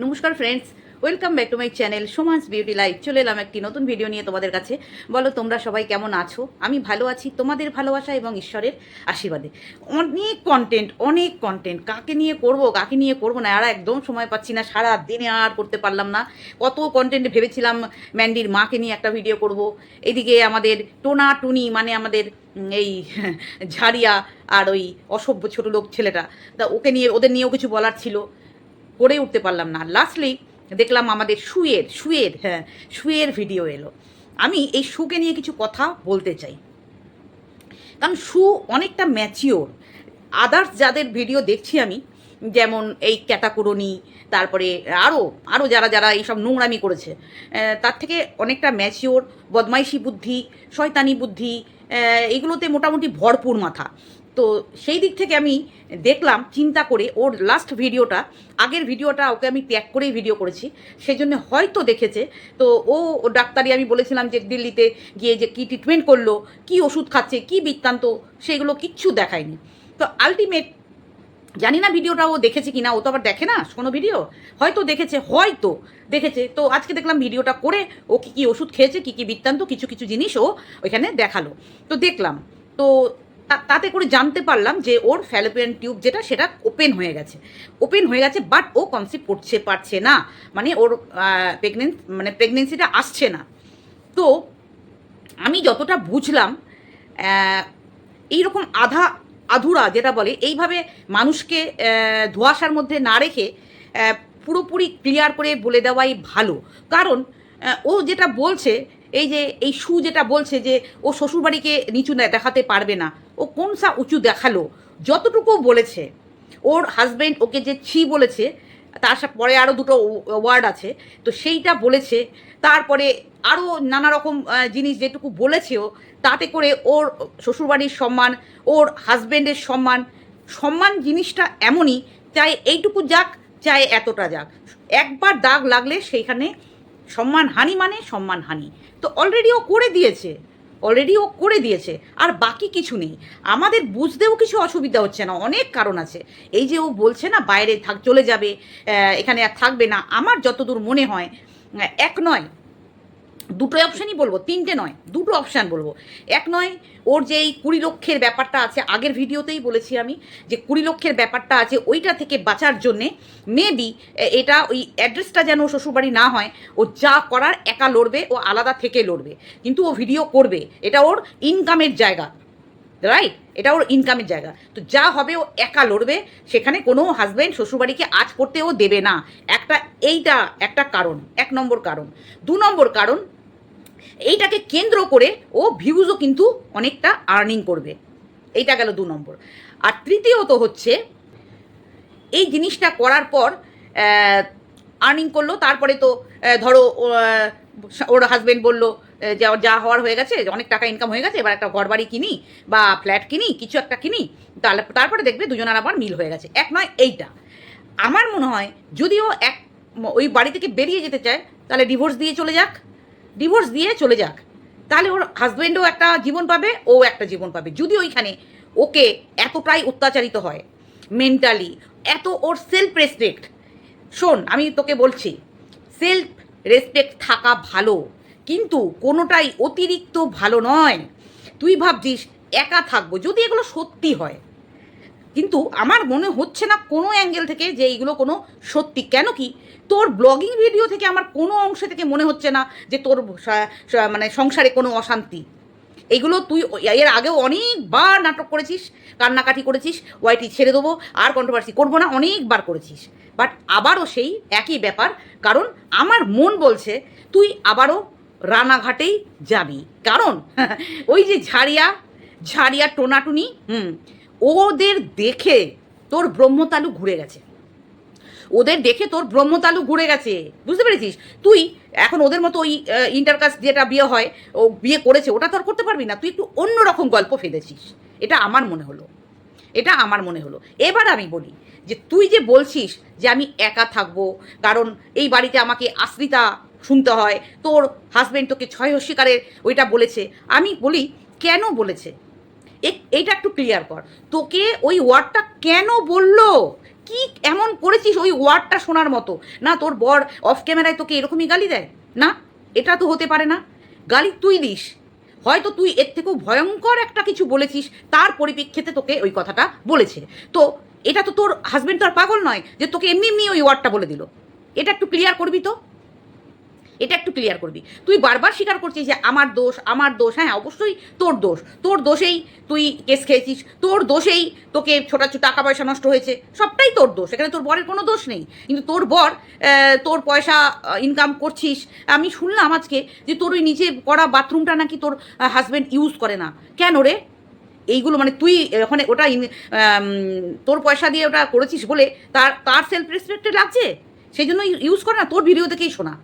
নমস্কার friends welcome back to my channel সোমান্স beauty life চলে এলাম একটি নতুন ভিডিও নিয়ে তোমাদের কাছে। বলো, তোমরা সবাই কেমন আছো? আমি ভালো আছি, তোমাদের ভালোবাসা এবং ঈশ্বরের আশীর্বাদে। অনেক কন্টেন্ট অনেক কন্টেন্ট কাকে নিয়ে করব, কাকে নিয়ে করব না? আর একদম সময় পাচ্ছি না, সারা দিনে আর করতে পারলাম না। কত কন্টেন্ট ভেবেছিলাম ম্যান্ডির মাকে নিয়ে একটা ভিডিও করব। এদিকে আমাদের টোনা টুনি মানে আমাদের এই ঝাড়িয়া আর ওই অসভ্য ছোট লোক ছেলেটা, তা ওকে নিয়ে, ওদের নিয়েও কিছু বলার ছিল। করে উঠতে পারলাম না। লাস্টলি দেখলাম আমাদের শুয়ের শুয়ের হ্যাঁ শুয়ের ভিডিও এলো। আমি এই শুকে নিয়ে কিছু কথা বলতে চাই। কারণ শু অনেকটা ম্যাচিওর আদার্স যাদের ভিডিও দেখছি আমি, যেমন এই ক্যাটাকুরনি, তারপরে আরও আরও যারা যারা এইসব নোংরামি করেছে তার থেকে অনেকটা ম্যাচিওর বদমাইশি বুদ্ধি, শয়তানি বুদ্ধি এগুলোতে মোটামুটি ভরপুর মাথা। তো সেই দিক থেকে আমি দেখলাম, চিন্তা করে ওর লাস্ট ভিডিওটা, আগের ভিডিওটা ওকে আমি ত্যাগ করেই ভিডিও করেছি সেই জন্য হয়তো দেখেছে। তো ও ডাক্তারি আমি বলেছিলাম যে দিল্লিতে গিয়ে যে কী ট্রিটমেন্ট করল, কী ওষুধ খাচ্ছে, কী বৃত্তান্ত, সেগুলো কিচ্ছু দেখায়নি। তো আলটিমেট জানি না ভিডিওটা ও দেখেছে কি না ও তো আবার দেখে না, কোনো ভিডিও হয়তো দেখেছে হয়তো দেখেছে। তো আজকে দেখলাম ভিডিওটা করে ও কী কী ওষুধ খেয়েছে, কী কী বৃত্তান্ত, কিছু কিছু জিনিস ও ওইখানে দেখাল। তো দেখলাম। তা- তাতে করে জানতে পারলাম যে ওর ফ্যালোপিয়ান টিউব যেটা সেটা ওপেন হয়ে গেছে। ওপেন হয়ে গেছে বাট ও কনসিভ করছে পারছে না। মানে ওর প্রেগনেন্স মানে প্রেগনেন্সিটা আসছে না। তো আমি যতটা বুঝলাম আহ, এইরকম আধা আধুরা যেটা বলে এইভাবে মানুষকে ধোঁয়াশার মধ্যে না রেখে পুরোপুরি ক্লিয়ার করে বলে দেওয়াই ভালো। কারণ ও যেটা বলছে এই যে, এই সু যেটা বলছে যে, ও শ্বশুরবাড়িকে নিচু দেখাতে পারবে না, ও কোন সা উঁচু দেখাল? যতটুকু বলেছে, ওর হাজবেন্ড ওকে যে ছি বলেছে, তার সাথে পরে আরও দুটো ওয়ার্ড আছে, তো সেইটা বলেছে, তারপরে আরও নানা রকম জিনিস যেটুকু বলেছে ও, তাতে করে ওর শ্বশুরবাড়ির সম্মান, ওর হাজবেন্ডের সম্মান সম্মান জিনিসটা এমনই, চাই এইটুকু যাক, চাই এতটা যাক। একবার দাগ লাগলে সেইখানে সম্মান হানি মানে সম্মান হানি। তো অলরেডি ও করে দিয়েছে। অলরেডি ও করে দিয়েছে। আর বাকি কিছু নেই। আমাদের বুঝতেও কিছু অসুবিধা হচ্ছে না। অনেক কারণ আছে। এই যে ও বলছে না, বাইরে থাক, চলে যাবে এখানে আর থাকবে না। আমার যতদূর মনে হয় এক নয় দুটো অপশানই বলব, তিনটে নয়, দুটো অপশান বলব। এক নয়, ওর যে এই কুড়ি লক্ষের ব্যাপারটা আছে, আগের ভিডিওতেই বলেছি আমি যে কুড়ি লক্ষের ব্যাপারটা আছে, ওইটা থেকে বাঁচার জন্যে মেবি এটা ওই অ্যাড্রেসটা যেন শ্বশুরবাড়ি না হয়, ও যা করার একা লড়বে, ও আলাদা থেকে লড়বে। কিন্তু ও ভিডিও করবে, এটা ওর ইনকামের জায়গা রাইট এটা ওর ইনকামের জায়গা। তো যা হবে ও একা লড়বে, সেখানে কোনো হাজব্যান্ড শ্বশুরবাড়িকে আজ করতে ও দেবে না। একটা এইটা একটা কারণ, এক নম্বর কারণ। দু নম্বর কারণ এইটাকে কেন্দ্র করে ও ভিউজও কিন্তু অনেকটা আর্নিং করবে। এইটা গেল দু নম্বর। আর তৃতীয়ত হচ্ছে, এই জিনিসটা করার পর আর্নিং করল, তারপরে তো ধরো ওর হাজবেন্ড বলল যে যা হওয়ার হয়ে গেছে অনেক টাকা ইনকাম হয়ে গেছে, এবার একটা ঘর বাড়ি কিনি বা ফ্ল্যাট কিনি, কিছু একটা কিনি, তাহলে, তারপরে দেখবে দুজনের আবার মিল হয়ে গেছে। এক নয়, এইটা। আমার মনে হয়, যদিও এক, ওই বাড়ি থেকে বেরিয়ে যেতে চায়, তাহলে ডিভোর্স দিয়ে চলে যাক। ডিভোর্স দিয়ে চলে যাক। তাহলে ওর হাজব্যান্ডও একটা জীবন পাবে, ও একটা জীবন পাবে। যদি ওইখানে ওকে এতটাই অত্যাচারিত হয় মেন্টালি এত ওর সেলফ রেসপেক্ট শোন, আমি তোকে বলছি সেলফ রেসপেক্ট থাকা ভালো, কিন্তু কোনোটাই অতিরিক্ত ভালো নয়। তুই ভাবছিস, একা থাকব। যদি এগুলো সত্যি হয় কিন্তু আমার মনে হচ্ছে না কোনো অ্যাঙ্গেল থেকে যে এইগুলো কোনো সত্যি। কেন কি? তোর ব্লগিং ভিডিও থেকে আমার কোনো অংশ থেকে মনে হচ্ছে না যে তোর মানে সংসারে কোনো অশান্তি। এগুলো তুই এর আগেও অনেকবার নাটক করেছিস, কান্নাকাটি করেছিস ওয়াইটি ছেড়ে দেবো, আর কন্ট্রোভার্সি করব না, অনেকবার করেছিস। বাট আবারও সেই একই ব্যাপার, কারণ আমার মন বলছে তুই আবারও রানাঘাটেই যাবি। কারণ, ওই যে ঝাড়িয়া ঝাড়িয়া টোনাটুনি, হুম ওদের দেখে তোর ব্রহ্মতালু ঘুরে গেছে। ওদের দেখে তোর ব্রহ্মতালু ঘুরে গেছে। বুঝতে পেরেছিস? তুই এখন ওদের মতো ওই ইন্টারকাস্ট যেটা বিয়ে হয়, ও বিয়ে করেছে, ওটা তো আর করতে পারবি না। তুই একটু অন্যরকম গল্প ফেলেছিস। এটা আমার মনে হলো। এটা আমার মনে হলো। এবার আমি বলি যে তুই যে বলছিস যে আমি একা থাকব, কারণ এই বাড়িতে আমাকে আশ্রিতা শুনতে হয়, তোর হাজবেন্ড তোকে ছয় শিকারের ওইটা বলেছে। আমি বলি, কেন বলেছে? এইটা একটু ক্লিয়ার কর। তোকে ওই ওয়ার্ডটা কেন বলল? কি এমন করেছিস ওই ওয়ার্ডটা শোনার মতো? না, তোর বর অফ ক্যামেরায় তোকে এরকমই গালি দেয়? না, এটা তো হতে পারে না। গালি তুই দিস। হয়তো তুই এর থেকেও ভয়ঙ্কর একটা কিছু বলেছিস, তার পরিপ্রেক্ষিতে তোকে ওই কথাটা বলেছে। তো এটা তো তোর হাজবেন্ড তো আর পাগল নয় যে তোকে এমনি এমনি ওই ওয়ার্ডটা বলে দিল। এটা একটু ক্লিয়ার করবি তো? এটা একটু ক্লিয়ার করবি তুই বারবার স্বীকার করছিস যে আমার দোষ আমার দোষ হ্যাঁ অবশ্যই তোর দোষ। তোর দোষেই তুই কেস খেয়েছিস, তোর দোষেই তোকে ছোটাছু টাকা পয়সা নষ্ট হয়েছে, সবটাই তোর দোষ। এখানে তোর বরের কোনো দোষ নেই। কিন্তু তোর বর তোর পয়সা ইনকাম করছিস। আমি শুনলাম আজকে যে তোর ওই নিচে করা বাথরুমটা নাকি তোর হাজব্যান্ড ইউজ করে না। কেন রে? এইগুলো মানে তুই ওখানে ওটা তোর পয়সা দিয়ে ওটা করেছিস বলে তার তার সেলফ রেসপেক্টেড লাগছে? সেই জন্য ইউজ করে না? তোর ভিডিও থেকেই শোনা।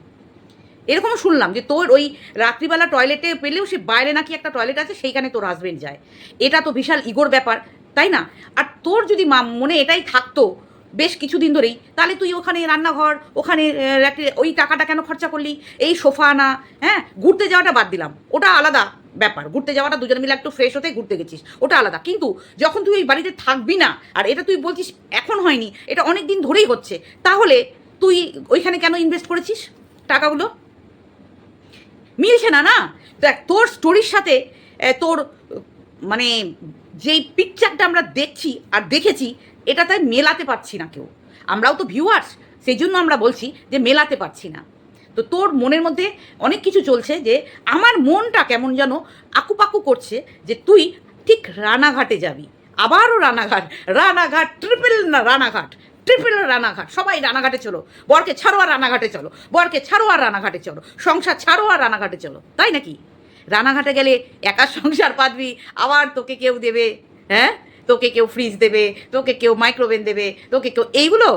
এরকমও শুনলাম যে তোর ওই রাত্রিবেলা টয়লেটে পেলেও সে বাইরে নাকি একটা টয়লেট আছে, সেইখানে তোর হাজবেন্ড যায়। এটা তো বিশাল ইগোর ব্যাপার, তাই না? আর তোর যদি মনে এটাই থাকতো বেশ কিছুদিন ধরেই, তাহলে তুই ওখানে রান্নাঘর, ওখানে ওই টাকাটা কেন খরচা করলি? এই সোফা আনা হ্যাঁ? ঘুরতে যাওয়াটা বাদ দিলাম। ওটা আলাদা ব্যাপার। ঘুরতে যাওয়াটা দুজন মিলে একটু ফ্রেশ হতে ঘুরতে গেছিস। ওটা আলাদা। কিন্তু যখন তুই ওই বাড়িতে থাকবি না, আর এটা তুই বলছিস এখন হয়নি, এটা অনেক দিন ধরেই হচ্ছে, তাহলে তুই ওইখানে কেন ইনভেস্ট করেছিস টাকাগুলো? মিলছে না না? দেখ, তোর স্টোরির সাথে তোর মানে যেই পিকচারটা আমরা দেখছি আর দেখেছি এটা তাই মেলাতে পারছি না কেউ। আমরাও তো ভিউয়ার্স সেই জন্য আমরা বলছি যে মেলাতে পারছি না। তো তোর মনের মধ্যে অনেক কিছু চলছে যে আমার মনটা কেমন যেন আকুপাকু করছে যে তুই ঠিক রানাঘাটে যাবি। আবারও রানাঘাট রানাঘাট ট্রিপল না, রানাঘাট। ট্রিপল রানাঘাট, সবাই রানাঘাটে চলো। বরকে ছাড়ো আর রানাঘাটে চলো। বরকে ছাড়ো আর রানাঘাটে চলো। সংসার ছাড়ো আর রানাঘাটে চলো। তাই নাকি? রানাঘাটে গেলে একা সংসার পাতবি, আবার তোকে কেউ দেবে হ্যাঁ? তোকে কেউ ফ্রিজ দেবে, তোকে কেউ মাইক্রোওভেন দেবে, তোকে কেউ এইগুলো?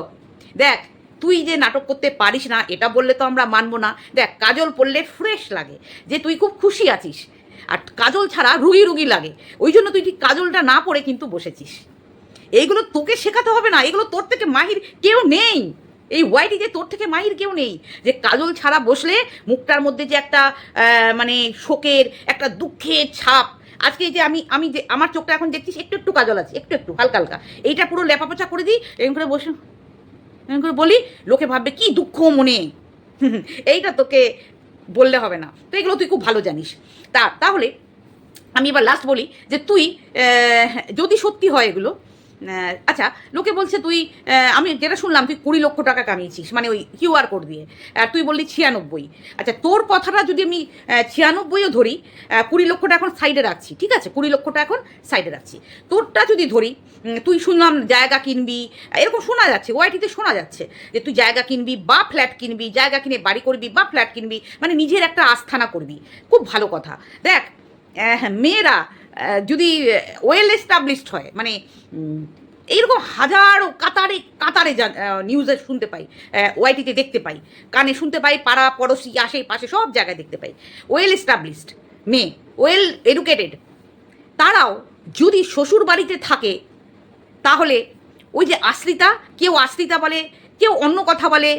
দেখ, তুই যে নাটক করতে পারিস না, এটা বললে তো আমরা মানবো না। দেখ, কাজল পড়লে ফ্রেশ লাগে, যে তুই খুব খুশি আছিস। আর কাজল ছাড়া রুগী রুগী লাগে। ওই জন্য তুই ঠিক কাজলটা না পড়ে কিন্তু বসেছিস। এইগুলো তোকে শেখাতে হবে না এগুলো তোর থেকে মাহির কেউ নেই। এই ওয়াইটিতে তোর থেকে মাহির কেউ নেই। যে কাজল ছাড়া বসলে মুখটার মধ্যে যে একটা মানে শোকের, একটা দুঃখের ছাপ। আজকে যে আমি আমি যে, আমার চোখটা এখন দেখছিস, একটু একটু কাজল আছে, একটু একটু, হালকা হালকা। এইটা পুরো লেপাপোচা করে দিই, এরকম করে বসে, এরকম করে বলি, লোকে ভাববে, কি দুঃখ মনে? এইটা তোকে বললে হবে না। তো এগুলো তুই খুব ভালো জানিস। তা, তাহলে আমি এবার লাস্ট বলি যে তুই যদি সত্যি হয় এগুলো আচ্ছা লোকে বলছে তুই আমি যেটা শুনলাম তুই কুড়ি লক্ষ টাকা কামিয়েছিস মানে ওই কিউআর কোড দিয়ে আর তুই বললি ছিয়ানব্বই। আচ্ছা তোর কথাটা যদি আমি ছিয়ানব্বইও ধরি কুড়ি লক্ষটা এখন সাইডে রাখছি ঠিক আছে? কুড়ি লক্ষটা এখন সাইডে রাখছি। তোরটা যদি ধরি তুই শুনলাম জায়গা কিনবি এরকম শোনা যাচ্ছে ওয়াইটিতে শোনা যাচ্ছে যে তুই জায়গা কিনবি বা ফ্ল্যাট কিনবি জায়গা কিনে বাড়ি করবি বা ফ্ল্যাট কিনবি মানে নিজের একটা আস্থানা করবি। খুব ভালো কথা। দেখ আহ, মেয়েরা যদি ওয়েল এস্টাবলিশড হয় মানে এইরকম হাজারো কাতারে কাতারে নিউজে শুনতে পাই ওয়াইটিতে দেখতে পাই, কানে শুনতে পাই, পাড়া, পড়োশি, আশেপাশে সব জায়গায় দেখতে পাই। ওয়েল এস্টাবলিশড মেয়ে ওয়েল এডুকেটেড তারাও যদি শ্বশুর বাড়িতে থাকে, তাহলে ওই যে আশ্রিতা, কেউ আশ্রিতা বলে, কেউ অন্য কথা বলে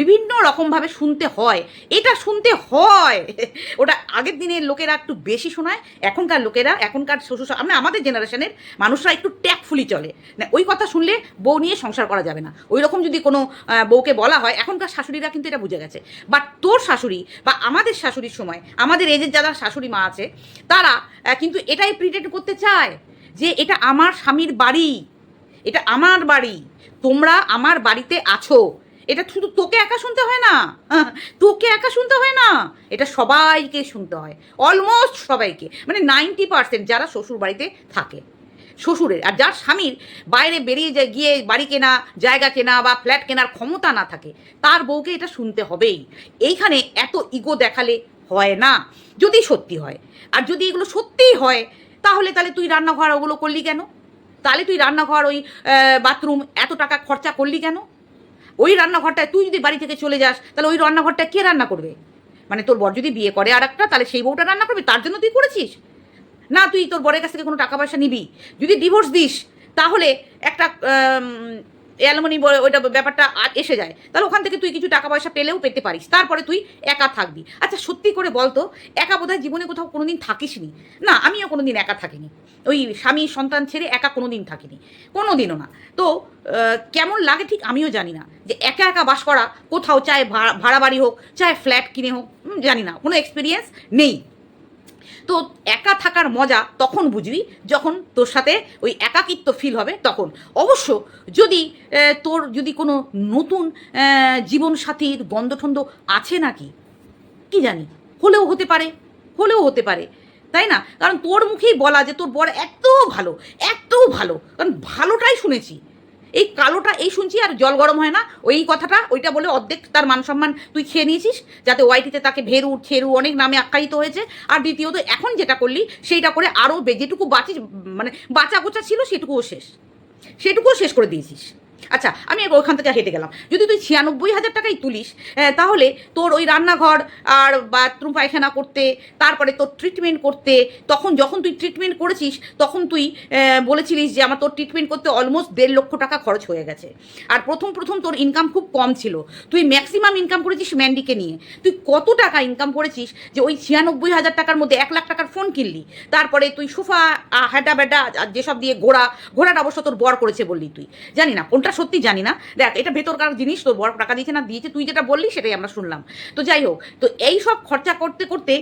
বিভিন্ন রকমভাবে শুনতে হয়। এটা শুনতে হয়। ওটা আগের দিনের লোকেরা একটু বেশি শোনায়, এখনকার লোকেরা, এখনকার শ্বশুর আমরা আমাদের জেনারেশনের মানুষরা একটু ট্যাকফুলি চলে। না, ওই কথা শুনলে বউ নিয়ে সংসার করা যাবে না। ওই রকম যদি কোনো বউকে বলা হয়, এখনকার শাশুড়িরা কিন্তু এটা বুঝে গেছে। বাট তোর শাশুড়ি বা আমাদের শাশুড়ির সময়, আমাদের এজের যারা শাশুড়ি মা আছে, তারা কিন্তু এটাই প্রিটেন্ড করতে চায় যে এটা আমার স্বামীর বাড়ি। এটা আমার বাড়ি। তোমরা আমার বাড়িতে আছো। এটা শুধু তোকে একা শুনতে হয় না। তোকে একা শুনতে হয় না। এটা সবাইকে শুনতে হয়। অলমোস্ট সবাইকে। মানে নাইনটি পার্সেন্ট যারা শ্বশুর বাড়িতে থাকে। শ্বশুরের। আর যার স্বামীর বাইরে বেরিয়ে যায়, গিয়ে বাড়ি কেনা, জায়গা কেনা বা ফ্ল্যাট কেনার ক্ষমতা না থাকে, তার বউকে এটা শুনতে হবেই। এইখানে এত ইগো দেখালে হয় না। যদি সত্যি হয়। আর যদি এগুলো সত্যিই হয়, তাহলে তাহলে তুই রান্নাঘর ওগুলো করলি কেন? তাহলে তুই রান্নাঘর ওই বাথরুম এত টাকা খরচা করলি কেন? ওই রান্নাঘরটায় তুই যদি বাড়ি থেকে চলে যাস, তাহলে ওই রান্নাঘরটা কে রান্না করবে? মানে তোর বর যদি বিয়ে করে আর একটা তাহলে সেই বউটা রান্না করবে, তার জন্য তুই করেছিস? না, তুই তোর বরের কাছ থেকে কোনো টাকা পয়সা নিবি। যদি ডিভোর্স দিস, তাহলে একটা অ্যালমনি ওইটা ব্যাপারটা আর এসে যায়। তাহলে ওখান থেকে তুই কিছু টাকা পয়সা পেলেও পেতে পারিস। তারপরে তুই একা থাকবি। আচ্ছা সত্যি করে বলতো, একা বোধহয় জীবনে কোথাও কোনোদিন থাকিসনি? না, আমিও কোনোদিন একা থাকিনি। ওই স্বামী সন্তান ছেড়ে একা কোনো কোনোদিন থাকিনি। কোনোদিনও না। তো কেমন লাগে ঠিক আমিও জানি না। যে একা একা বাস করা, কোথাও চায় ভাড়া বাড়ি হোক, চায় ফ্ল্যাট কিনে হোক জানি না। কোনো এক্সপিরিয়েন্স নেই। তো একা থাকার মজা তখন বুঝবি যখন তোর সাথে ওই একাকিত্ব ফিল হবে তখন। অবশ্য যদি তোর যদি কোনো নতুন জীবনসাথীর গন্ধঠন্ধ আছে নাকি? কি জানি, হলেও হতে পারে, হলেও হতে পারে, তাই না? কারণ তোর মুখেই বলা যে তোর বর এত ভালো এত ভালো, কারণ ভালোটাই শুনেছি। এই কালোটা এই শুনছি আর জল গরম হয় না। ওই কথাটা, ওইটা বলে অর্ধেক তার মান সম্মান তুই খেয়ে নিয়েছিস, যাতে ওয়াইটিতে তাকে ভেরু ঠেরু অনেক নামে আখ্যায়িত হয়েছে। আর দ্বিতীয়ত, এখন যেটা করলি, সেইটা করে আরও যেটুকু বাঁচিস মানে বাঁচা গোচা ছিল, সেটুকুও শেষ। সেটুকুও শেষ করে দিয়েছিস। আচ্ছা আমি ওইখান থেকে হেঁটে গেলাম। যদি তুই ছিয়ানব্বই হাজার টাকাই তুলিস তাহলে তোর ওই রান্নাঘর আর বাথরুম, পায়খানা করতে, তারপরে তোর ট্রিটমেন্ট করতে, তখন যখন তুই ট্রিটমেন্ট করেছিস, তখন তুই বলেছিলিস যে আমার তোর ট্রিটমেন্ট করতে অলমোস্ট দেড় লক্ষ টাকা খরচ হয়ে গেছে। আর প্রথম প্রথম তোর ইনকাম খুব কম ছিল। তুই ম্যাক্সিমাম ইনকাম করেছিস ম্যান্ডিকে নিয়ে। তুই কত টাকা ইনকাম করেছিস যে ওই ছিয়ানব্বই হাজার টাকার মধ্যে এক লাখ টাকার ফোন কিনলি? তারপরে তুই সোফা হ্যাডা ব্যাডা যেসব দিয়ে ঘোড়া, ঘোড়াটা অবশ্য তোর বর করেছে বললি তুই। জানি না, কোনটা সত্যি জানি না। দেখ, এটা ভেতরকার জিনিস, তোর বড় টাকা দিয়েছে না, দিয়েছে, তুই যেটা বললি সেটাই আমরা শুনলাম। তো যাই হোক, তো এই সব খরচা করতে করতে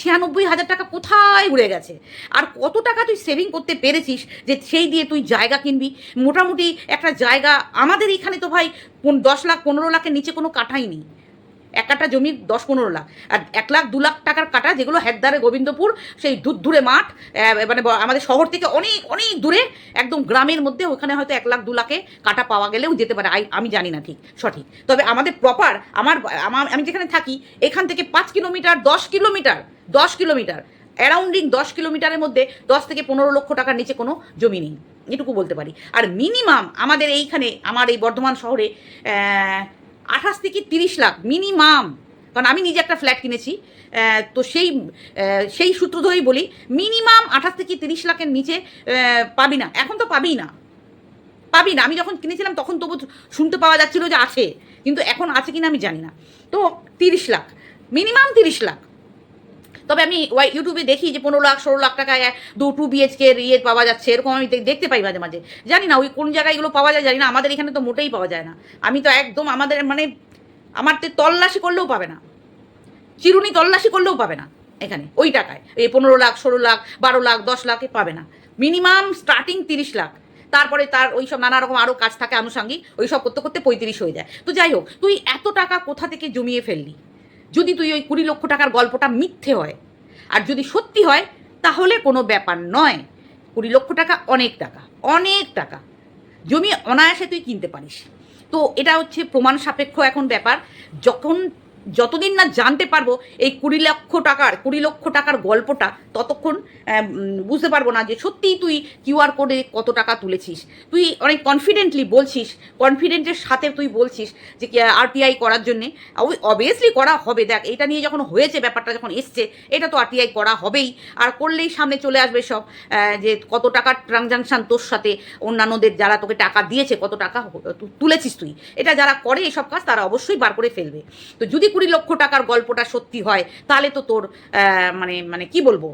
ছিয়ানব্বই হাজার টাকা কোথায় উড়ে গেছে? আর কত টাকা তুই সেভিং করতে পেরেছিস যে সেই দিয়ে তুই জায়গা কিনবি? মোটামুটি একটা জায়গা আমাদের এখানে তো ভাই দশ লাখ, পনেরো লাখের নিচে কোনো কাঠাই নেই। এক কাঠা জমি দশ পনেরো লাখ। আর এক লাখ, দু লাখ টাকার কাটা যেগুলো হেকদারে গোবিন্দপুর, সেই দূর দূরে মাঠ মানে আমাদের শহর থেকে অনেক অনেক দূরে, একদম গ্রামের মধ্যে ওখানে হয়তো এক লাখ, দু লাখে কাটা পাওয়া গেলেও যেতে পারে। আমি জানি না ঠিক, সঠিক। তবে আমাদের প্রপার আমার আমি যেখানে থাকি, এখান থেকে পাঁচ কিলোমিটার, দশ কিলোমিটার দশ কিলোমিটার অ্যারাউন্ডিং দশ কিলোমিটারের মধ্যে দশ থেকে পনেরো লক্ষ টাকার নিচে কোনো জমি নেই। এটুকু বলতে পারি। আর মিনিমাম আমাদের এইখানে, আমার এই বর্ধমান শহরে আঠাশ থেকে তিরিশ লাখ মিনিমাম কারণ আমি নিজে একটা ফ্ল্যাট কিনেছি। তো সেই সেই সূত্র ধরেই বলি মিনিমাম আঠাশ থেকে তিরিশ লাখের নিচে পাবি না। এখন তো পাবি না। পাবি না। আমি যখন কিনেছিলাম, তখন তবু শুনতে পাওয়া যাচ্ছিল যে আছে। কিন্তু এখন আছে কিনা আমি জানি না। তো তিরিশ লাখ। মিনিমাম তিরিশ লাখ। তবে আমি ইউটিউবে দেখি যে পনেরো লাখ, ষোলো লাখ টাকায় দু টু বিএচকে ইয়ে পাওয়া যাচ্ছে। এরকম আমি দেখতে পাই মাঝে মাঝে। জানি না ওই কোন জায়গায় এগুলো পাওয়া যায়, জানি না। আমাদের এখানে তো মোটেই পাওয়া যায় না। আমি তো একদম আমাদের মানে আমার তো তল্লাশি করলেও পাবে না। চিরুনি তল্লাশি করলেও পাবে না এখানে, ওই টাকায়। এই পনেরো লাখ, ষোলো লাখ, বারো লাখ, দশ লাখে পাবে না। মিনিমাম স্টার্টিং তিরিশ লাখ। তারপরে তার ওই সব নানা রকম আরও কাজ থাকে আনুষঙ্গিক, ওই সব করতে করতে পঁয়ত্রিশ হয়ে যায়। তো যাই হোক, তুই এত টাকা কোথা থেকে জমিয়ে ফেললি? যদি তুই ওই কুড়ি লক্ষ টাকার গল্পটা মিথ্যে হয়, আর যদি সত্যি হয়, তাহলে কোনো ব্যাপার নয়। কুড়ি লক্ষ টাকা অনেক টাকা অনেক টাকা। জমি অনায়াসে তুই কিনতে পারিস। তো এটা হচ্ছে প্রমাণ সাপেক্ষ এখন ব্যাপার। যখন যতদিন না জানতে পারব এই কুড়ি লক্ষ টাকার, কুড়ি লক্ষ টাকার গল্পটা, ততক্ষণ বুঝতে পারব না যে সত্যিই তুই কিউআর কোডে কত টাকা তুলেছিস। তুই অনেক কনফিডেন্টলি বলছিস কনফিডেন্টের সাথে তুই বলছিস যে আরটিআই করার জন্যে। ওই অবভিয়াসলি করা হবে, দেখ, এটা নিয়ে যখন হয়েছে, ব্যাপারটা যখন এসছে, এটা তো আরটিআই করা হবেই। আর করলেই সামনে চলে আসবে সব যে কত টাকার ট্রানজাকশান তোর সাথে, অন্যান্যদের যারা তোকে টাকা দিয়েছে, কত টাকা তুলেছিস তুই। এটা যারা করে এসব কাজ, তারা অবশ্যই বার করে ফেলবে। তো যদি কুড়ি লক্ষ টাকার গল্পটা সত্যি হয় তাহলে তো তোর মানে মানে কি বলব?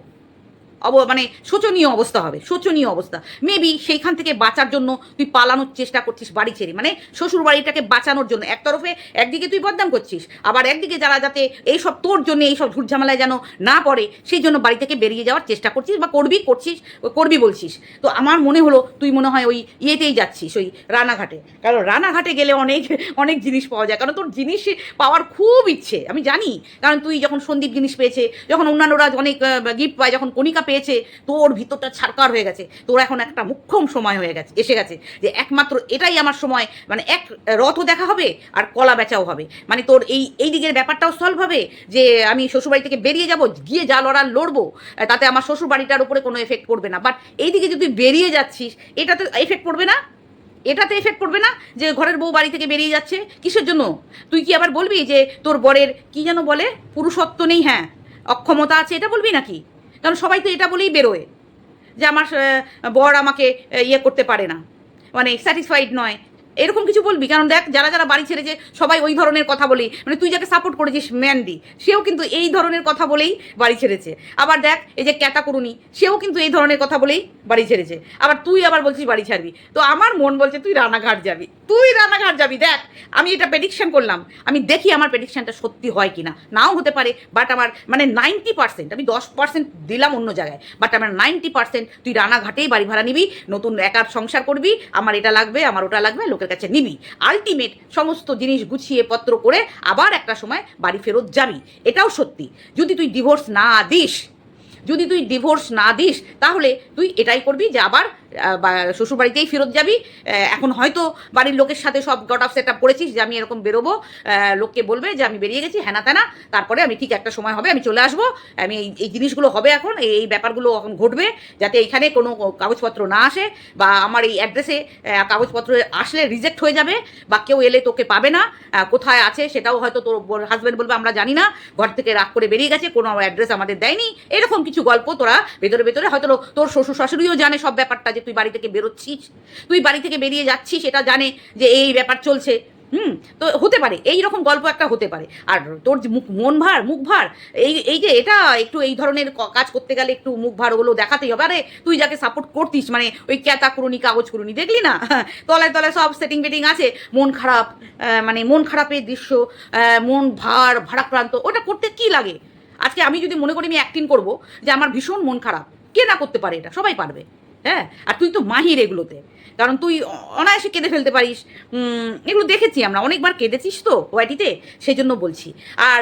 অব মানে শোচনীয় অবস্থা হবে, শোচনীয় অবস্থা। মেবি সেইখান থেকে বাঁচার জন্য তুই পালানোর চেষ্টা করছিস বাড়ি ছেড়ে। মানে শ্বশুর বাড়িটাকে বাঁচানোর জন্য এক তরফে একদিকে তুই বদনাম করছিস, আবার একদিকে যারা যাতে এইসব তোর জন্য এইসব ঝুটঝামেলায় যেন না পড়ে, সেই জন্য বাড়ি থেকে বেরিয়ে যাওয়ার চেষ্টা করছিস বা করবি, করছিস, করবি বলছিস। তো আমার মনে হলো তুই মনে হয় ওই ইয়েতেই যাচ্ছিস, ওই রানাঘাটে। কারণ রানাঘাটে গেলে অনেক অনেক জিনিস পাওয়া যায়। কারণ তোর জিনিস পাওয়ার খুব ইচ্ছে, আমি জানি। কারণ তুই যখন সন্দীপ জিনিস পেয়েছে, যখন অন্যান্যরা অনেক গিফট পায়, যখন কণিকা পেয়েছে, তোর ভিতরটা ছাড়কার হয়ে গেছে। তোর এখন একটা মুখ্যম সময় হয়ে গেছে, এসে গেছে। যে একমাত্র এটাই আমার সময় মানে এক রথও দেখা হবে আর কলা বেচাও হবে। মানে তোর এই এই দিকের ব্যাপারটাও সলভ হবে যে আমি শ্বশুরবাড়ি থেকে বেরিয়ে যাব, গিয়ে যা লড়ার লড়বো, তাতে আমার শ্বশুরবাড়িটার উপরে কোনো এফেক্ট পড়বে না। বাট এই দিকে যদি বেরিয়ে যাচ্ছিস, এটাতে এফেক্ট পড়বে না? এটাতে এফেক্ট পড়বে না যে ঘরের বউ বাড়ি থেকে বেরিয়ে যাচ্ছে? কিসের জন্য? তুই কি আবার বলবি যে তোর বরের, কি যেন বলে, পুরুষত্ব নেই হ্যাঁ? অক্ষমতা আছে, এটা বলবি নাকি? কারণ সবাই তো এটা বলেই বেরোয় যে আমার বর আমাকে ইয়ে করতে পারে না। মানে স্যাটিসফাইড নয়। এরকম কিছু বলবি? কারণ দেখ, যারা যারা বাড়ি ছেড়েছে, সবাই ওই ধরনের কথা বলেই। মানে তুই যাকে সাপোর্ট করেছিস ম্যান্ডি সেও কিন্তু এই ধরনের কথা বলেই বাড়ি ছেড়েছে। আবার দেখ, এই যে ক্যাটা করুনি, সেও কিন্তু এই ধরনের কথা বলেই বাড়ি ছেড়েছে। আবার তুই আবার বলছিস বাড়ি ছাড়বি। তো আমার মন বলছে, তুই রানাঘাট যাবি। তুই রানাঘাট যাবি, দেখ, আমি এটা প্রেডিকশন করলাম। আমি দেখি আমার প্রেডিকশনটা সত্যি হয় কিনা। নাও হতে পারে বাট আমার মানে নাইনটি পার্সেন্ট আমি দশ পার্সেন্ট দিলাম অন্য জায়গায়। বাট আমার নাইনটি পার্সেন্ট তুই রানাঘাটেই বাড়ি ভাড়া নিবি, নতুন একার সংসার করবি, আমার এটা লাগবে, আমার ওটা লাগবে লোকের কাছে নিবি। আলটিমেট সমস্ত জিনিস গুছিয়ে পত্র করে আবার একটা সময় বাড়ি ফেরত যাবি। এটাও সত্যি। যদি তুই ডিভোর্স না দিস, যদি তুই ডিভোর্স না দিস, তাহলে তুই এটাই করবি যে আবার শ্বশুরবাড়িতেই ফেরত যাবি। এখন হয়তো বাড়ির লোকের সাথে সব গট অফ সেট আপ করেছিস যে আমি এরকম বেরোবো। লোককে বলবে যে আমি বেরিয়ে গেছি হ্যানা ত্যানা তারপরে আমি ঠিক একটা সময় হবে, আমি চলে আসব। আমি এই এই জিনিসগুলো হবে এখন, এই ব্যাপারগুলো এখন ঘটবে যাতে এইখানে কোনো কাগজপত্র না আসে বা আমার এই অ্যাড্রেসে কাগজপত্র আসলে রিজেক্ট হয়ে যাবে বা কেউ এলে তোকে পাবে না। কোথায় আছে সেটাও হয়তো তোর হাজব্যান্ড বলবে, আমরা জানি না। ঘর থেকে রাগ করে বেরিয়ে গেছে, কোনো অ্যাড্রেস আমাদের দেয়নি। এরকম কিছু গল্প তোরা ভেতরে ভেতরে হয়তো তোর শ্বশুর শাশুড়িও জানে সব ব্যাপারটা যে তুই বাড়ি থেকে বেরোচ্ছিস? তুই বাড়ি থেকে বেরিয়ে যাচ্ছিস, এটা জানে যে এই ব্যাপার চলছে। হুম, তো হতে পারে এই রকম গল্প একটা হতে পারে। আর তোর মুখ, মন ভার, মুখ ভার, এই এই যে এটা একটু এই ধরনের কাজ করতে গেলে একটু মুখ ভার ওগুলো দেখাতেই হবে। আরে, তুই যাকে সাপোর্ট করতিস মানে ওই ক্যাতা করুনি, কাগজ, করুনি, দেখলি না? তলায় তলায় সব সেটিং বেটিং আছে। মন খারাপ মানে মন খারাপের দৃশ্য মন ভার, ভারাক্রান্ত, ওটা করতে কি লাগে? আজকে আমি যদি মনে করি আমি অ্যাক্টিং করব, যে আমার ভীষণ মন খারাপ, কে না করতে পারে এটা? সবাই পারবে। হ্যাঁ? আর তুই তো মাহির এগুলোতে। কারণ তুই অনায়াসে কেঁদে ফেলতে পারিস। এগুলো দেখেছি আমরা। অনেকবার কেঁদেছিস তো ওয়াইটিতে সেই জন্য বলছি। আর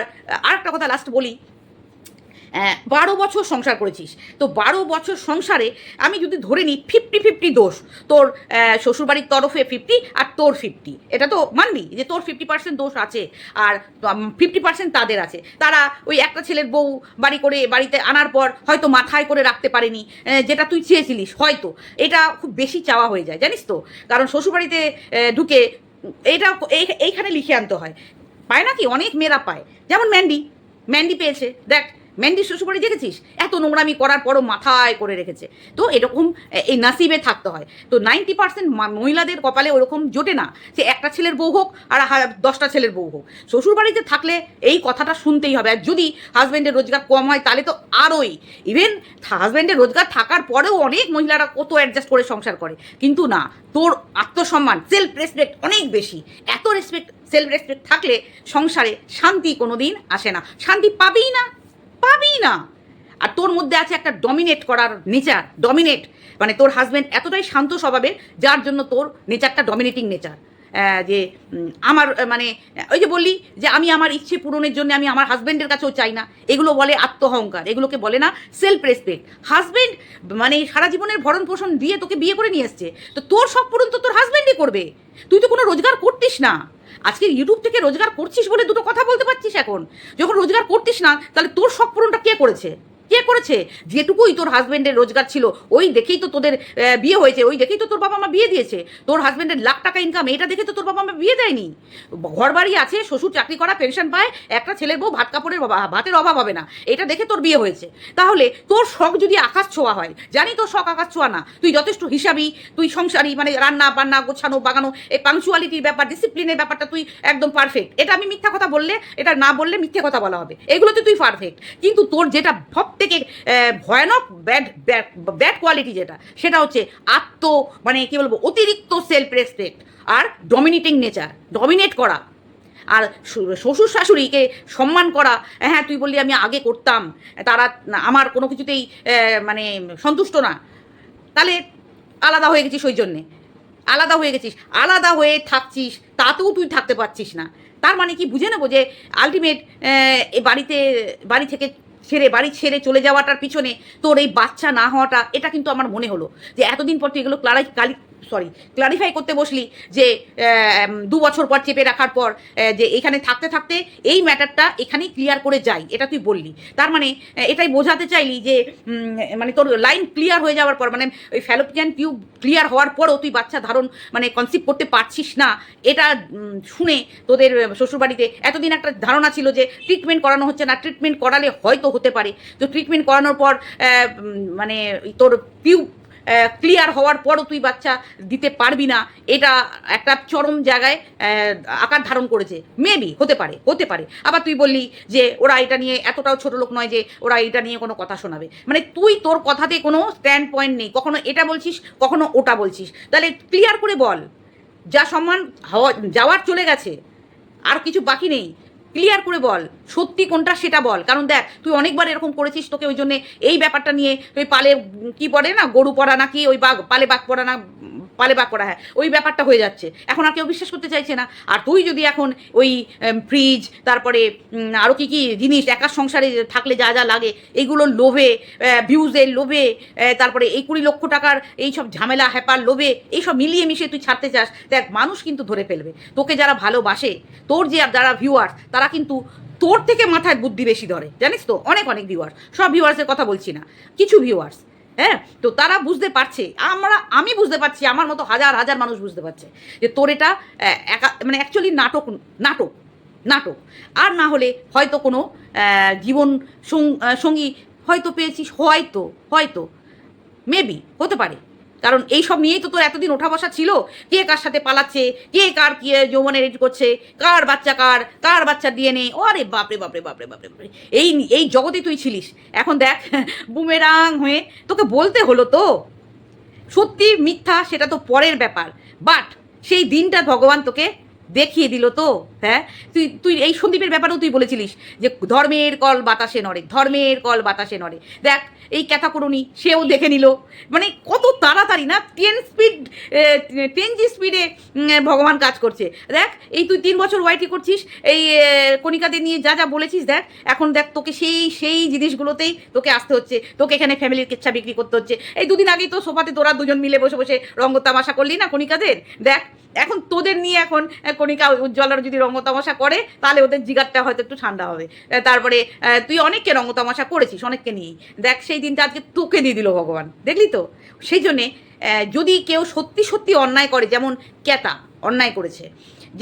আর একটা কথা লাস্ট বলি। বারো বছর সংসার করেছিস। তো বারো বছর সংসারে আমি যদি ধরে নিই ফিফটি ফিফটি দোষ, তোর শ্বশুরবাড়ির তরফে ফিফটি আর তোর ফিফটি এটা তো মানবি যে তোর ফিফটি পার্সেন্ট দোষ আছে আর ফিফটি পার্সেন্ট তাদের আছে। তারা ওই একটা ছেলের বউ বাড়ি করে বাড়িতে আনার পর হয়তো মাথায় করে রাখতে পারেনি যেটা তুই চেয়েছিলিস, হয়তো। এটা খুব বেশি চাওয়া হয়ে যায়, জানিস তো? কারণ শ্বশুরবাড়িতে ঢুকে এই- এইখানে লিখে আনতে হয়। পায় নাকি অনেক মেয়েরা পায়। যেমন ম্যান্ডি ম্যান্ডি পেয়েছে। দেখ ম্যান্ডি শ্বশুরবাড়ি দেখেছিস? এত নোংরামি করার পরও মাথায় করে রেখেছে। তো এরকম এই নাসিবে থাকতে হয়। তো নাইনটি পার্সেন্ট মহিলাদের কপালে ওরকম জোটে না যে একটা ছেলের বউ হোক আর দশটা ছেলের বউ হোক। শ্বশুরবাড়িতে থাকলে এই কথাটা শুনতেই হবে। আর যদি হাজব্যান্ডের রোজগার কম হয়, তাহলে তো আরোই। ইভেন হাজব্যান্ডের রোজগার থাকার পরেও অনেক মহিলারা কত অ্যাডজাস্ট করে সংসার করে। কিন্তু না, তোর আত্মসম্মান সেলফ রেসপেক্ট অনেক বেশি। এত রেসপেক্ট সেলফ রেসপেক্ট থাকলে সংসারে শান্তি কোনো দিন আসে না। শান্তি পাবেই না। পাবেই না। আর তোর মধ্যে আছে একটা ডমিনেট করার নেচার ডমিনেট মানে তোর হাজব্যান্ড এতটাই শান্ত স্বভাবের, যার জন্য তোর নেচারটা ডমিনেটিং নেচার যে আমার মানে ওই যে বললি যে আমি আমার ইচ্ছে পূরণের জন্য আমি আমার হাজব্যান্ডের কাছেও চাই না। এগুলো বলে আত্মহংকার। এগুলোকে বলে না সেলফ রেসপেক্ট হাজব্যান্ড মানে সারা জীবনের ভরণ পোষণ দিয়ে তোকে বিয়ে করে নিয়ে এসছে। তো তোর সব পূরণ তো তোর হাজব্যান্ডই করবে। তুই তো কোনো রোজগার করতিস না। আজকে ইউটিউব থেকে রোজগার করছিস বলে দুটো কথা বলতে পারছিস এখন? যখন রোজগার করতিস না, তাহলে তোর শখ পূরণটা কে করেছে? কে করেছে? যেটুকুই তোর হাজব্যান্ডের রোজগার ছিল, ওই দেখেই তো তোদের বিয়ে হয়েছে, ওই দেখেই তো তোর বাবা মা বিয়ে দিয়েছে। তোর হাজব্যান্ডের লাখ টাকা ইনকাম এটা দেখে তো তোর বাবা মা বিয়ে দেয়নি। ঘর বাড়ি আছে, শ্বশুর চাকরি করা পেনশন পায়, একটা ছেলের বউ ভাত কাপড়ের ভাতের অভাব হবে না। এটা দেখে তোর বিয়ে হয়েছে। তাহলে তোর শখ যদি আকাশ ছোঁয়া হয়, জানি তোর শখ আকাশ ছোঁয়া না। তুই যথেষ্ট হিসাবি, তুই সংসারী মানে রান্না, বান্না, গোছানো, বাগানো, এই পাংচুয়ালিটির ব্যাপার ডিসিপ্লিনের ব্যাপারটা তুই একদম পারফেক্ট এটা আমি মিথ্যা কথা বললে, এটা না বললে মিথ্যে কথা বলা হবে। এগুলোতে তুই পারফেক্ট কিন্তু তোর যেটা সব থেকে ভয়ানক ব্যাড ব্যাড কোয়ালিটি যেটা, সেটা হচ্ছে আত্ম মানে কী বলব, অতিরিক্ত সেলফ রেসপেক্ট আর ডমিনেটিং নেচার ডমিনেট করা। আর শ্বশুর- শাশুড়িকে সম্মান করা হ্যাঁ তুই বললি আমি আগে করতাম, তারা আমার কোনো কিছুতেই মানে সন্তুষ্ট না। তাহলে আলাদা হয়ে গেছিস ওই জন্যে। আলাদা হয়ে গেছিস, আলাদা হয়ে থাকছিস, তাতেও তুই থাকতে পারছিস না। তার মানে কি, বুঝে নেব যে আলটিমেট বাড়িতে, বাড়ি থেকে ছেড়ে, বাড়ি ছেড়ে চলে যাওয়াটার পিছনে তোর এই বাচ্চা না হওয়াটা, এটা কিন্তু আমার মনে হলো যে এতদিন পর তুই এগুলো ক্লারাই কালি সরি ক্লারিফাই করতে বসলি যে দু বছর পর চেপে রাখার পর যে এখানে থাকতে থাকতে এই ম্যাটারটা এখানেই ক্লিয়ার করে যাই, এটা তুই বললি। তার মানে এটাই বোঝাতে চাইলি যে মানে তোর লাইন ক্লিয়ার হয়ে যাওয়ার পর মানে ওই ফ্যালোপিয়ান টিউব ক্লিয়ার হওয়ার পরও তুই বাচ্চা ধারণ মানে কনসিভ করতে পারছিস না, এটা শুনে তোদের শ্বশুরবাড়িতে এতদিন একটা ধারণা ছিল যে ট্রিটমেন্ট করানো হচ্ছে না ট্রিটমেন্ট করালে হয়তো হতে পারে। তো ট্রিটমেন্ট করানোর পর মানে তোর টিউব ক্লিয়ার হওয়ার পরও তুই বাচ্চা দিতে পারবি না। এটা একটা চরম জায়গায় আকার ধারণ করেছে। মেবি হতে পারে হতে পারে। আবার তুই বললি যে ওরা এটা নিয়ে এতটাও ছোট লোক নয় যে ওরা এটা নিয়ে কোনো কথা শোনাবে। মানে তুই তোর কথাতে কোনো স্ট্যান্ড পয়েন্ট নেই। কখনো এটা বলছিস, কখনো ওটা বলছিস। তাহলে ক্লিয়ার করে বল। যা সম্মান হওয়া, যাওয়ার চলে গেছে। আর কিছু বাকি নেই। ক্লিয়ার করে বল, সত্যি কোনটা সেটা বল। কারণ দেখ, তুই অনেকবার এরকম করেছিস তোকে ওই জন্যে এই ব্যাপারটা নিয়ে তুই পালে কি পড়ে না, গরু পড়া নাকি, ওই বাঘ, পালে বাঘ পড়া না পালে বাঘ পড়া হ্যাঁ। ওই ব্যাপারটা হয়ে যাচ্ছে। এখন আর কেউ বিশ্বাস করতে চাইছে না। আর তুই যদি এখন ওই ফ্রিজ তারপরে আরও কি কি জিনিস একার সংসারে থাকলে যা যা লাগে এইগুলোর লোভে ভিউজের লোভে তারপরে এই কুড়ি লক্ষ টাকার এই সব ঝামেলা, হ্যাপার লোভে এইসব মিলিয়ে মিশিয়ে তুই ছাড়তে চাস, দেখ, মানুষ কিন্তু ধরে ফেলবে। তোকে যারা ভালোবাসে, তোর যে যারা ভিউয়ার্স তারা কিন্তু তোর থেকে মাথায় বুদ্ধি বেশি ধরে। জানিস তো? অনেক অনেক ভিউয়ার্স সব ভিউয়ার্সের কথা বলছি না। কিছু ভিউয়ার্স হ্যাঁ? তো তারা বুঝতে পারছে। আমরা, আমি বুঝতে পারছি, আমার মতো হাজার হাজার মানুষ বুঝতে পারছে যে তোর এটা একা মানে অ্যাকচুয়ালি নাটক নাটক নাটক। আর না হলে হয়তো কোনো জীবন সঙ্গী হয়তো পেয়েছিস, হয়তো হয়তো মেবি হতে পারে। কারণ এই সব নিয়েই তো তোর এতদিন ওঠা বসা ছিল। কে কার সাথে পালাচ্ছে? কে কার কি যৌবনে রেডি করছে? কার বাচ্চা কার? কার বাচ্চা ডিএনএ? আরে বাপরে বাপরে বাপরে বাপরে বাপরে। এই এই জগতে তুই ছিলিস। এখন দেখ, বুমেরাং হয়ে তোকে বলতে হলো তো। সত্যি মিথ্যা সেটা তো পরের ব্যাপার। বাট সেই দিনটা ভগবান তোকে দেখিয়ে দিল তো হ্যাঁ? তুই তুই এই সন্দীপের ব্যাপারেও তুই বলেছিলিস যে ধর্মের কল বাতাসে নড়ে, ধর্মের কল বাতাসে নড়ে। দেখ এই ক্যাথা করুনি সেও দেখে নিল। মানে কত তাড়াতাড়ি না টেন স্পিড টেন জি স্পিডে ভগবান কাজ করছে। দেখ, এই তুই তিন বছর ওয়াইটি করছিস, এই কণিকাদের নিয়ে যা যা বলেছিস, দেখ, এখন দেখ তোকে সেই সেই জিনিসগুলোতেই তোকে আসতে হচ্ছে। তোকে এখানে ফ্যামিলির কেচ্ছা বিক্রি করতে হচ্ছে। এই দুদিন আগেই তো সোফাতে তোরা দুজন মিলে বসে বসে রঙ্গ তামাশা করলি না কণিকাদের? দেখ, এখন তোদের নিয়ে এখন কণিকা উজ্জ্বলার যদি রঙ্গ তামাশা করে, তাহলে ওদের জিগারটা হয়তো একটু ঠান্ডা হবে। তারপরে তুই অনেককে রঙ্গ তামাশা করেছিস, অনেককে নিয়েই। দেখ, সেই দিনটা আজকে তোকে দিয়ে দিল ভগবান। দেখলি তো? সেই জন্যে যদি কেউ সত্যি সত্যি অন্যায় করে, যেমন ক্যাতা অন্যায় করেছে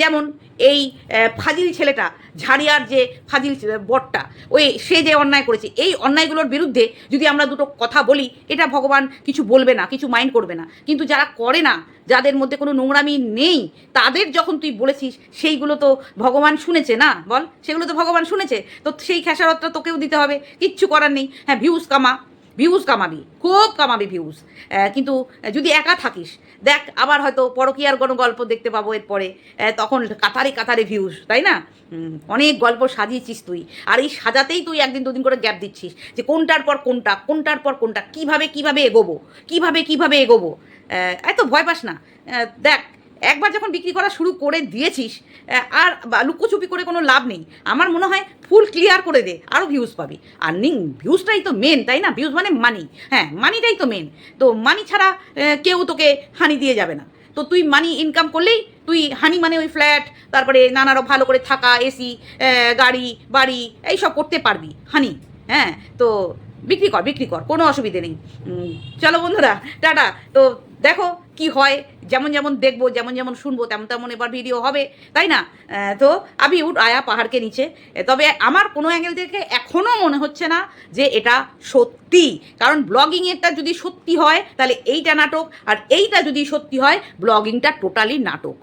যেমন এই ফাজিল ছেলেটা, ঝাড়িয়ার যে ফাজিল বটটা ওই সে যে অন্যায় করেছে, এই অন্যায়গুলোর বিরুদ্ধে যদি আমরা দুটো কথা বলি, এটা ভগবান কিছু বলবে না, কিছু মাইন্ড করবে না। কিন্তু যারা করে না, যাদের মধ্যে কোনো নোংরামি নেই, তাদের যখন তুই বলেছিস, সেইগুলো তো ভগবান শুনেছে না? বল, সেগুলো তো ভগবান শুনেছে। তো সেই খেসারতটা তোকেও দিতে হবে, কিচ্ছু করার নেই। হ্যাঁ ভিউজ কামা। ভিউজ কামাবি, খুব কামাবি ভিউজ কিন্তু যদি একা থাকিস, দেখ, আবার হয়তো পরকীয়ার কোনো গল্প দেখতে পাবো এরপরে। তখন কাতারে কাতারে ভিউজ তাই না? অনেক গল্প সাজিয়েছিস তুই। আর এই সাজাতেই তুই একদিন দুদিন করে গ্যাপ দিচ্ছিস যে কোনটার পর কোনটা, কোনটার পর কোনটা, কীভাবে কীভাবে এগোবো, কীভাবে কীভাবে এগোবো। এত ভয় পাস না। দেখ একবার যখন বিক্রি করা শুরু করে দিয়েছিস আর লুকোচুপি করে কোনো লাভ নেই। আমার মনে হয় ফুল ক্লিয়ার করে দে আরও ভিউজ পাবি। আর আর্নিং ভিউজটাই তো মেন তাই না? ভিউজ মানে মানি হ্যাঁ মানিটাই তো মেন তো মানি ছাড়া কেউ তোকে হানি দিয়ে যাবে না। তো তুই মানি ইনকাম করলেই তুই হানি মানে ওই ফ্ল্যাট তারপরে নানারও ভালো করে থাকা এসি গাড়ি, বাড়ি এই সব করতে পারবি হানি হ্যাঁ তো বিক্রি কর বিক্রি কর, কোনো অসুবিধে নেই। চলো বন্ধুরা, টাটা। তো দেখো কি হয়, যেমন যেমন দেখব, যেমন যেমন শুনব, তেমন তেমন এবার ভিডিও হবে, তাই না? তো আমি উঠ, আয়া পাহাড়কে নিচে। তবে আমার কোনো অ্যাঙ্গেল থেকে এখনও মনে হচ্ছে না যে এটা সত্যি। কারণ ব্লগিংয়েরটা যদি সত্যি হয়, তাহলে এইটা নাটক, আর এইটা যদি সত্যি হয় ব্লগিংটা টোটালি নাটক।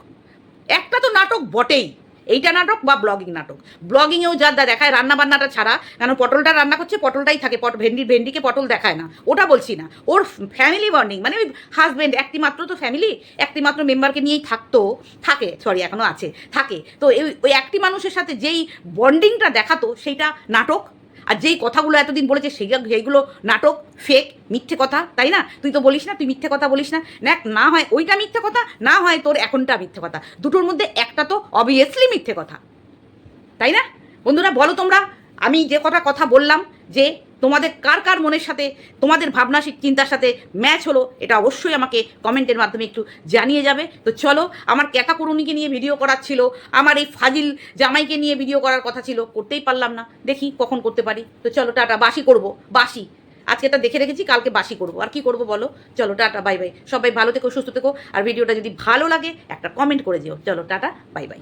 একটা তো নাটক বটেই। এইটা নাটক বা ব্লগিং নাটক? ব্লগিংয়েও যা দেখায় রান্না বান্নাটা ছাড়া, কেন পটলটা রান্না করছে, পটলটাই থাকে, পট ভেন্ডি ভেন্ডিকে পটল দেখায় না। ওটা বলছি না। ওর ফ্যামিলি বন্ডিং মানে ওই হাজব্যান্ড একটিমাত্র তো ফ্যামিলি একটি মাত্র মেম্বারকে নিয়েই থাকতো, থাকে সরি এখনও আছে, থাকে। তো ওই একটি মানুষের সাথে যেই বন্ডিংটা দেখাতো, সেইটা নাটক আর যেই কথাগুলো এতদিন বলেছে সেই সেইগুলো নাটক ফেক মিথ্যে কথা, তাই না? তুই তো বলিস না, তুই মিথ্যে কথা বলিস না। দেখ, না হয় ওইটা মিথ্যে কথা, না হয় তোর এখনটা মিথ্যে কথা। দুটোর মধ্যে একটা তো অবভিয়াসলি মিথ্যে কথা। তাই না? বন্ধুরা, বলো তোমরা, আমি যে কটা কথা বললাম যে তোমাদের কার কার মনের সাথে, তোমাদের ভাবনা চিন্তার সাথে ম্যাচ হলো, এটা অবশ্যই আমাকে কমেন্টের মাধ্যমে একটু জানিয়ে যাবে। তো চলো, আমার ক্যাথা করুণীকে নিয়ে ভিডিও করার ছিল, আমার এই ফাজিল জামাইকে নিয়ে ভিডিও করার কথা ছিল, করতেই পারলাম না। দেখি কখন করতে পারি। তো চলো, টাটা বাসি করব বাসি আজকে এটা দেখে রেখেছি, কালকে বাসি করব। আর কি করব বলো? চলো, টাটা বাই বাই সবাই ভালো থেকো, সুস্থ থেকো। আর ভিডিওটা যদি ভালো লাগে, একটা কমেন্ট করে যেও চলো, টাটা বাই বাই